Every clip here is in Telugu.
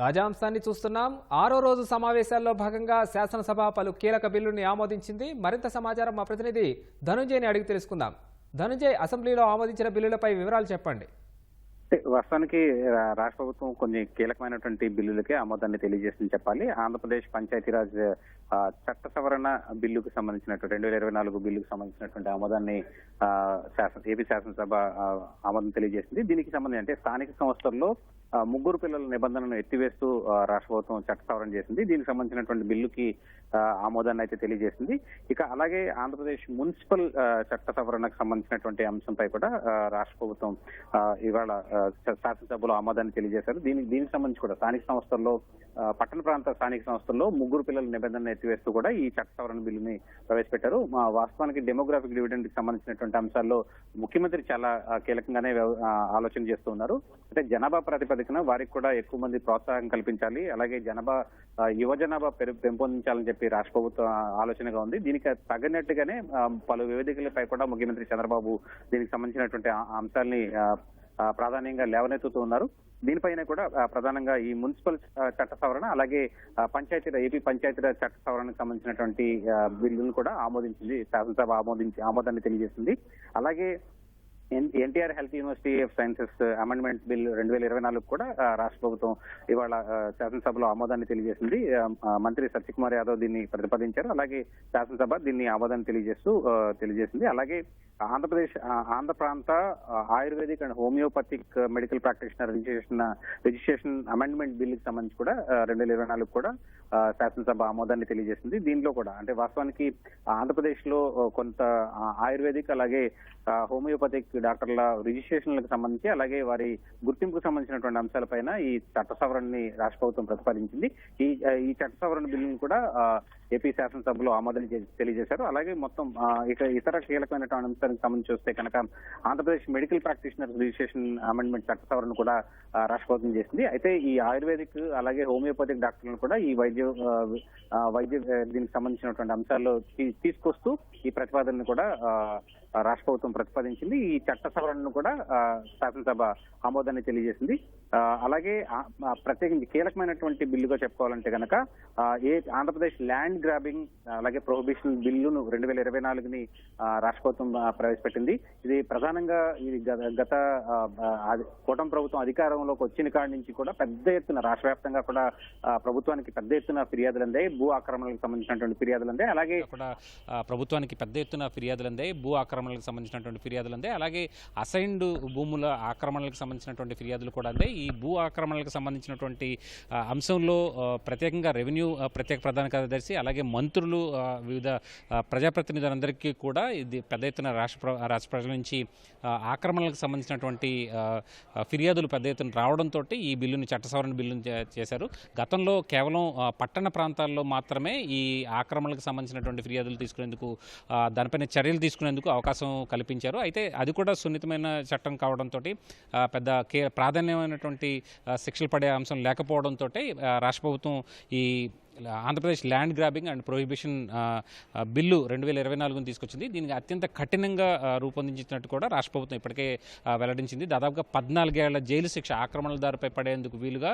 తాజా అంశాన్ని చూస్తున్నాం. ఆరో రోజు సమావేశాల్లో భాగంగా శాసనసభ పలు కీలక బిల్లుని ఆమోదించింది. మరింత సమాచారం మా ప్రతినిధి ధనుంజయ్ని అడిగి తెలుసుకుందాం. ధనుంజయ్ అసెంబ్లీలో ఆమోదించిన బిల్లులపై వివరాలు చెప్పండి. వాస్తవానికి రాష్ట్ర ప్రభుత్వం కొన్ని కీలకమైనటువంటి బిల్లులకే ఆమోదాన్ని తెలియజేసింది చెప్పాలి. ఆంధ్రప్రదేశ్ పంచాయతీరాజ్ చట్ట సవరణ బిల్లుకు సంబంధించినటువంటి రెండు వేల ఇరవై నాలుగు బిల్లుకు సంబంధించినటువంటి ఆమోదాన్ని శాసన ఏపీ శాసనసభ ఆమోదం తెలియజేసింది. దీనికి సంబంధించి అంటే స్థానిక సంస్థల్లో ముగ్గురు పిల్లల నిబంధనను ఎత్తివేస్తూ రాష్ట్ర ప్రభుత్వం చట్ట సవరణ చేసింది. దీనికి సంబంధించినటువంటి బిల్లుకి ఆమోదాన్ని అయితే తెలియజేసింది. ఇక అలాగే ఆంధ్రప్రదేశ్ మున్సిపల్ చట్ట సవరణకు సంబంధించినటువంటి అంశంపై కూడా రాష్ట్ర ప్రభుత్వం ఇవాళ శాసనసభలో ఆమోదాన్ని తెలియజేశారు. దీనికి దీనికి సంబంధించి కూడా స్థానిక సంస్థల్లో పట్టణ ప్రాంత స్థానిక సంస్థల్లో ముగ్గురు పిల్లల నిబంధనను ఎత్తివేస్తూ కూడా ఈ చట్ట సవరణ బిల్లుని ప్రవేశపెట్టారు. మా వాస్తవానికి డెమోగ్రాఫిక్ డివిడెండ్కి సంబంధించినటువంటి అంశాల్లో ముఖ్యమంత్రి చాలా కీలకంగానే వ్యవ- ఆలోచన చేస్తూ ఉన్నారు. అంటే జనాభా ప్రాతిపదికన వారికి కూడా ఎక్కువ మంది ప్రోత్సాహం కల్పించాలి. అలాగే జనాభా యువ జనాభా పెంపొందించాలని చెప్పి రాష్ట్ర ప్రభుత్వం ఆలోచనగా ఉంది. దీనికి తగినట్టుగానే పలు వేదికలపై కూడా ముఖ్యమంత్రి చంద్రబాబు దీనికి సంబంధించినటువంటి అంశాల్ని ప్రాధాన్యంగా లేవనెత్తుతూ ఉన్నారు దీనిపైన కూడా ప్రధానంగా ఈ మున్సిపల్ చట్ట సవరణ అలాగే పంచాయతీరాజ్ పంచాయతీ ఏపీ పంచాయతీరాజ్ చట్ట సవరణకు సంబంధించినటువంటి బిల్లును కూడా ఆమోదించింది శాసనసభ ఆమోదించి ఆమోదాన్ని తెలియజేసింది. అలాగే NTR health university of sciences amendment bill రెండు వేల ఇరవై నాలుగు కూడా రాష్ట్ర ప్రభుత్వం ఇవాళ శాసనసభలో ఆమోదాన్ని తెలియజేసింది. మంత్రి సత్యకుమార్ యాదవ్ దీన్ని ప్రతిపాదించారు. అలాగే శాసనసభ దీన్ని ఆమోదాన్ని తెలియజేస్తూ తెలియజేసింది. అలాగే ఆంధ్రప్రదేశ్ ఆంధ్ర ప్రాంత ayurvedic and homeopathic medical practitioner registration registration amendment బిల్లుకి సంబంధించి కూడా రెండు వేల ఇరవై నాలుగు కూడా శాసనసభ ఆమోదాన్ని తెలియజేసింది. దీనిలో కూడా అంటే వాస్తవానికి ఆంధ్రప్రదేశ్లో కొంత ఆయుర్వేదిక్ అలాగే హోమియోపతిక్ డాక్టర్ల రిజిస్ట్రేషన్లకు సంబంధించి అలాగే వారి గుర్తింపుకు సంబంధించినటువంటి అంశాలపైన ఈ చట్ట సవరణని రాష్ట్ర ప్రభుత్వం ప్రతిపాదించింది. ఈ ఈ చట్ట సవరణ బిల్లును కూడా ఏపీ శాసనసభలో ఆమోదం తెలియజేశారు. అలాగే మొత్తం ఇక ఇతర కీలకమైనటువంటి అంశానికి సంబంధించి చూస్తే కనుక Andhra Pradesh medical practitioner registration amendment చట్ట సవరణ కూడా ఆ, చేసింది. అయితే ఈ ఆయుర్వేదిక్ అలాగే హోమియోపతిక్ డాక్టర్లను కూడా ఈ వైద్య వైద్య దీనికి సంబంధించినటువంటి అంశాల్లో తీ- తీసుకొస్తూ ఈ ప్రతిపాదనను కూడా రాష్ట్ర ప్రభుత్వం ప్రతిపాదించింది. ఈ చట్ట సవరణను కూడా శాసనసభ ఆమోదాన్ని తెలియజేసింది. అలాగే ప్రత్యేకించి కీలకమైనటువంటి బిల్లుగా చెప్పుకోవాలంటే కనుక ఏ ఆంధ్రప్రదేశ్ ల్యాండ్ గ్రాబింగ్ అలాగే ప్రొహిబిషన్ బిల్లును రెండు వేల ఇరవై నాలుగుని రాష్ట్ర ప్రభుత్వం ప్రవేశపెట్టింది. ఇది ప్రధానంగా ఇది గత- గత కూటమి ప్రభుత్వం అధికారంలోకి వచ్చిన కాడి నుంచి కూడా పెద్ద ఎత్తున రాష్ట్ర వ్యాప్తంగా కూడా ప్రభుత్వానికి పెద్ద ఎత్తున ఫిర్యాదులు అందాయి. భూ ఆక్రమణలకు సంబంధించినటువంటి ఫిర్యాదులు అందాయి. అలాగే ప్రభుత్వానికి పెద్ద ఎత్తున ఫిర్యాదులు అందాయి. భూ ఆక్రమణలకు సంబంధించినటువంటి ఫిర్యాదులు అందాయి. అలాగే అసైన్డ్ భూముల ఆక్రమణలకు సంబంధించినటువంటి ఫిర్యాదులు కూడా అందాయి. ఈ భూ ఆక్రమణలకు సంబంధించినటువంటి అంశంలో ప్రత్యేకంగా రెవెన్యూ ప్రత్యేక ప్రధాన కార్యదర్శి అలాగే మంత్రులు వివిధ ప్రజాప్రతినిధులందరికీ కూడా ఇది పెద్ద ఎత్తున రాష్ట్ర రాష్ట్ర ప్రజల నుంచి ఆక్రమణలకు సంబంధించినటువంటి ఫిర్యాదులు పెద్ద ఎత్తున రావడంతో ఈ బిల్లుని చట్ట సవరణ బిల్లును చేశారు. గతంలో కేవలం పట్టణ ప్రాంతాల్లో మాత్రమే ఈ ఆక్రమణలకు సంబంధించినటువంటి ఫిర్యాదులు తీసుకునేందుకు దానిపైన చర్యలు తీసుకునేందుకు అవకాశం అవకాశం కల్పించారు. అయితే అది కూడా సున్నితమైన చట్టం కావడంతో పెద్ద కే ప్రాధాన్యమైనటువంటి శిక్షలు పడే అంశం లేకపోవడంతో రాష్ట్ర ప్రభుత్వం ఈ Andhra Pradesh land grabbing and prohibition bill రెండు వేల ఇరవై నాలుగుని తీసుకొచ్చింది. దీనికి అత్యంత కఠినంగా రూపొందించినట్టు కూడా రాష్ట్ర ప్రభుత్వం ఇప్పటికే వెల్లడించింది. దాదాపుగా పద్నాలుగేళ్ళ జైలు శిక్ష ఆక్రమణదారుపై పడేందుకు వీలుగా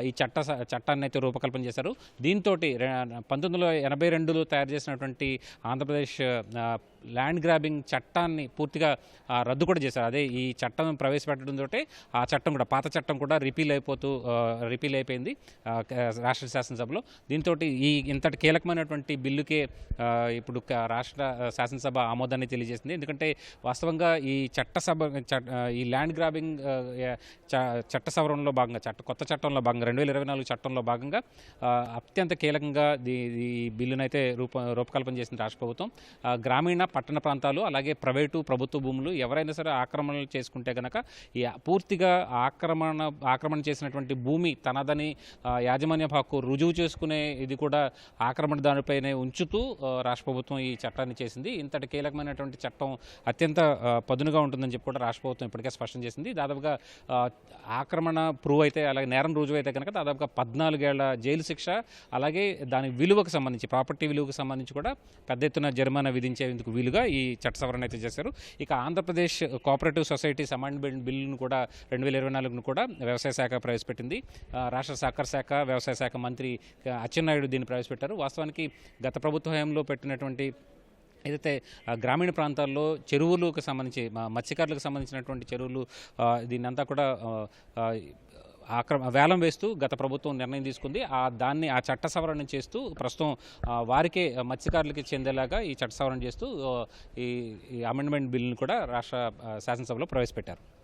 ఈ చట్ట స- చట్టాన్ని అయితే రూపకల్పన చేశారు. దీంతో పంతొమ్మిది వందల ఎనభై రెండులో తయారు చేసినటువంటి ఆంధ్రప్రదేశ్ ల్యాండ్ గ్రాబింగ్ చట్టాన్ని పూర్తిగా రద్దు కూడా చేశారు. అదే ఈ చట్టం ప్రవేశపెట్టడంతో ఆ చట్టం కూడా పాత చట్టం కూడా రిపీల్ అయిపోతూ రిపీల్ అయిపోయింది రాష్ట్ర శాసనసభలో. దీంతో ఈ ఇంతటి కీలకమైనటువంటి బిల్లుకే ఇప్పుడు రాష్ట్ర శాసనసభ ఆమోదాన్ని తెలియజేసింది. ఎందుకంటే వాస్తవంగా ఈ చట్టసభ ఈ ల్యాండ్ గ్రాబింగ్ చ- చట్ట సవరణలో భాగంగా చట్ట కొత్త చట్టంలో భాగంగా రెండు వేల ఇరవై నాలుగు చట్టంలో భాగంగా అత్యంత కీలకంగా ఈ బిల్లునైతే రూప రూపకల్పన చేసింది రాష్ట్ర ప్రభుత్వం. గ్రామీణ పట్టణ ప్రాంతాలు అలాగే ప్రైవేటు ప్రభుత్వ భూములు ఎవరైనా సరే ఆక్రమణలు చేసుకుంటే కనుక ఈ పూర్తిగా ఆక్రమణ ఆక్రమణ చేసినటువంటి భూమి తనదని యాజమాన్య హక్కు రుజువు చేసుకునే ఇది కూడా ఆక్రమణ దానిపైనే ఉంచుతూ రాష్ట్ర ప్రభుత్వం ఈ చట్టాన్ని చేసింది. ఇంతటి కీలకమైనటువంటి చట్టం అత్యంత పదునుగా ఉంటుందని చెప్పి కూడా రాష్ట్ర ప్రభుత్వం ఇప్పటికే స్పష్టం చేసింది. దాదాపుగా ఆక్రమణ ప్రూవ్ అయితే అలాగే నేరం రుజువు అయితే కనుక దాదాపుగా పద్నాలుగేళ్ళ జైలు శిక్ష అలాగే దాని విలువకు సంబంధించి ప్రాపర్టీ విలువకు సంబంధించి కూడా పెద్ద ఎత్తున జరిమానా విధించేందుకు వీలుగా ఈ చట్ట సవరణ అయితే చేశారు. ఇక ఆంధ్రప్రదేశ్ కోఆపరేటివ్ సొసైటీస్ అమెండ్మెంట్ బిల్లును కూడా రెండు వేల ఇరవై నాలుగును కూడా వ్యవసాయ శాఖ ప్రవేశపెట్టింది. రాష్ట్ర సహకార శాఖ వ్యవసాయ శాఖ మంత్రి అచ్చెన్నాయుడు దీన్ని ప్రవేశపెట్టారు. వాస్తవానికి గత ప్రభుత్వ హయాంలో పెట్టినటువంటి ఏదైతే గ్రామీణ ప్రాంతాల్లో చెరువులకు సంబంధించి మత్స్యకారులకు సంబంధించినటువంటి చెరువులు దీన్నంతా కూడా ఆక్రమ వేలం వేస్తూ గత ప్రభుత్వం నిర్ణయం తీసుకుంది. ఆ దాన్ని ఆ చట్ట సవరణ చేస్తూ ప్రస్తుతం వారికే మత్స్యకారులకి చెందేలాగా ఈ చట్ట సవరణ చేస్తూ ఈ ఈ అమెండ్మెంట్ బిల్లును కూడా రాష్ట్ర శాసనసభలో ప్రవేశపెట్టారు.